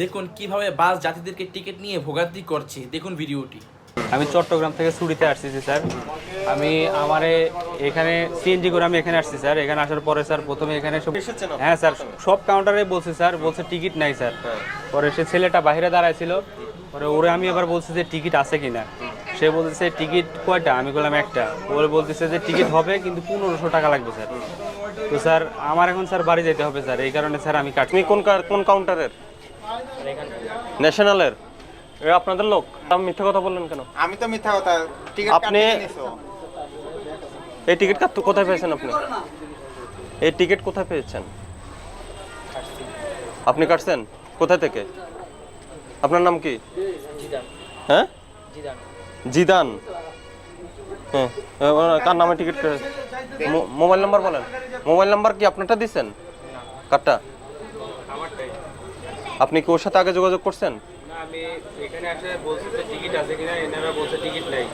দেখুন কীভাবে বাস যাত্রীদেরকে টিকিট নিয়ে ভোগান্তি করছে। দেখুন ভিডিওটি। আমি চট্টগ্রাম থেকে ছুটিতে আসতেছি স্যার। আমি আমারে এখানে সিএনজি করে আমি এখানে আসছি স্যার। এখানে আসার পরে স্যার প্রথমে এখানে সব হ্যাঁ স্যার। সব কাউন্টারে বলছে স্যার বলছে টিকিট নাই স্যার। পরে সে ছেলেটা বাইরে দাঁড়াইছিল। পরে ওরে আমি আবার বলছি যে টিকিট আছে কিনা। সে বলতেছে টিকিট কয়টা? আমি বললাম একটা। ওরে বলতেছে যে টিকিট হবে কিন্তু পনেরোশো টাকা লাগবে স্যার। তো স্যার আমার এখন স্যার বাড়ি যেতে হবে স্যার। এই কারণে স্যার আমি কাটছি কোন কোন কাউন্টারের ন্যাশনালের? আপনাদের লোক? আমি মিথ্যা কথা বললেন কেন? আমি তো মিথ্যা কথা টিকিট আপনি- এই টিকিট কাট- কোথায় পেয়েছেন আপনি? এই টিকিট কোথায় পেয়েছেন? আপনি কাটছেন? কোথা থেকে? আপনার নাম কি? হ্যাঁ? জিদান। হ্যাঁ। কার নামে টিকিট মোবাইল নাম্বার বলেন। মোবাইল নাম্বার কি আপনারটা দিচ্ছেন কারটা? আপনি কি ওর সাথে আগে যোগাযোগ করছেন? আমি এখানে আসে বলছি যে টিকিট আছে কিনা এনারা বলছে টিকিট নাই।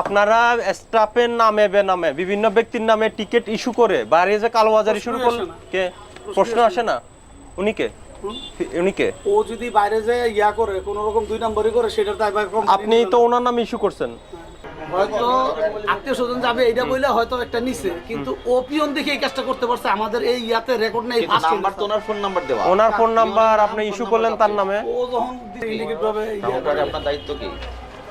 আপনারা স্টাফের নামে বেনামে বিভিন্ন ব্যক্তির নামে টিকিট ইস্যু করে বাইরে যে কালোবাজারি শুরু করলেন কে? প্রশ্ন আসে না। উনি কে? উনি কে? ও যদি বাইরে যায় ইয়া করে কোন রকম দুই নম্বরই করে দায়ভার company আপনি তো ওনার নামে ইস্যু করছেন। হয়তো আত্মীয় স্বজন যাবে এটা বললে হয়তো একটা নিছে। কিন্তু ও পিয়ন দেখে এই কাজটা করতে পারছে আমাদের এই ইয়াতে রেকর্ড নেই নাম্বার তো ওনার ফোন নাম্বার দেওয়া। ওনার ফোন নাম্বার আপনি ইস্যু করলেন তার নামে। ও যখন ইলিগেট ভাবে আপনার দায়িত্ব কি?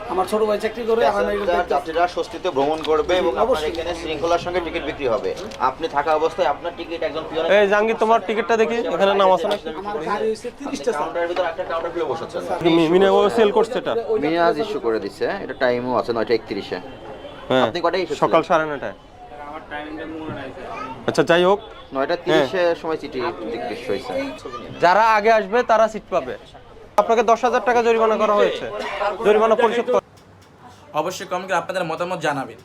আমার ছোট ভাই চাকরি করে আমার যাত্রীরা স্বস্তিতে ভ্রমণ করবে এবং আপনার অবশ্যই। এখানে শৃঙ্খলার সঙ্গে টিকিট বিক্রি হবে। আপনি থাকা অবস্থায় আপনার টিকিট একজন পিয়নের এই জাহাঙ্গীর তোমার টিকিটটা দেখি এখানে নাম আছে না? আমার গাড়ি তিরিশটা স্যার কাউন্টারের ভিতর একটা কাউন্টার খুলে বসেছেন। মি- মিনে ও সেল করছে এটা। মিনিয়াজ ইস্যু করে দিচ্ছে এটা টাইমও আছে নয়টা একত্রিশে। হ্যাঁ। আপনি কটায়? সকাল সাড়ে নটায় আচ্ছা যাই হোক। নয়টা তিরিশের সময় চিঠি দৃশ্য হয়েছে যারা আগে আসবে তারা সিট পাবে। আপনাকে দশ হাজার টাকা জরিমানা করা হয়েছে। জরিমানা পরিশোধ অবশ্যই কমকে আপনাদের মতামত জানাবেন।